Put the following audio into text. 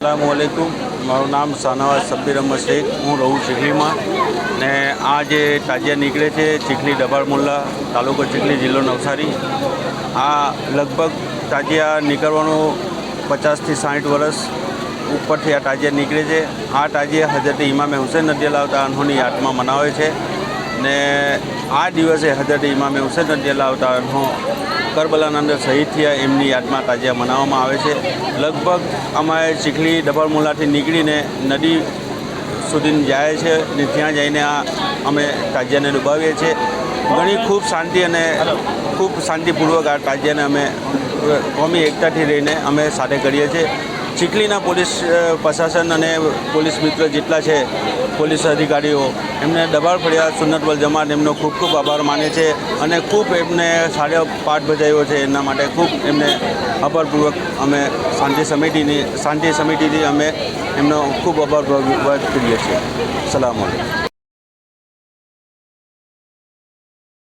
અસલામુઅલૈકુમ મારું નામ શાહનવાઝ સબ્બીર અહમદ શેખ. હું રહું ચીખલીમાં. ને આ જે તાજિયા નીકળે છે, ચીખલી ડબાળ મુલ્લા તાલુકો ચીખલી જિલ્લો નવસારી. આ લગભગ તાજિયા નીકળવાનું પચાસથી સાઠ વર્ષ ઉપરથી આ તાજિયા નીકળે છે. આ તાજિયા હજરત ઇમામે હુસેન નદીઅલ્લાહ તાનહોની યાદમાં મનાવે છે. ને આ દિવસે હજરત ઇમામે હુસેન નદીઅલ્લાહ તાનહો કરબલાના અંદર શહીદ થયા, એમની યાદમાં તાજિયા મનાવવામાં આવે છે. લગભગ અમારે ચીખલી ડબલમુલાથી નીકળીને નદી સુધી જાય છે ને ત્યાં જઈને આ અમે તાજિયાને ડુબાવીએ છીએ. ઘણી ખૂબ શાંતિ અને ખૂબ શાંતિપૂર્વક આ તાજિયાને અમે કોમી એકતાથી રહીને અમે સાથે કરીએ છીએ. ચીખલીના પોલીસ પ્રશાસન અને પોલીસ મિત્ર જેટલા છે, પોલીસ અધિકારીઓ, એમને દબાણ ફળિયા સુન્નતવલ જમાત એમનો ખૂબ ખૂબ આભાર માને છે અને ખૂબ એમને સારો પાઠ ભજાવ્યો છે એના માટે ખૂબ એમને આભારપૂર્વક અમે શાંતિ સમિતિની શાંતિ સમિતિથી અમે એમનો ખૂબ આભાર કરીએ છીએ. સલામ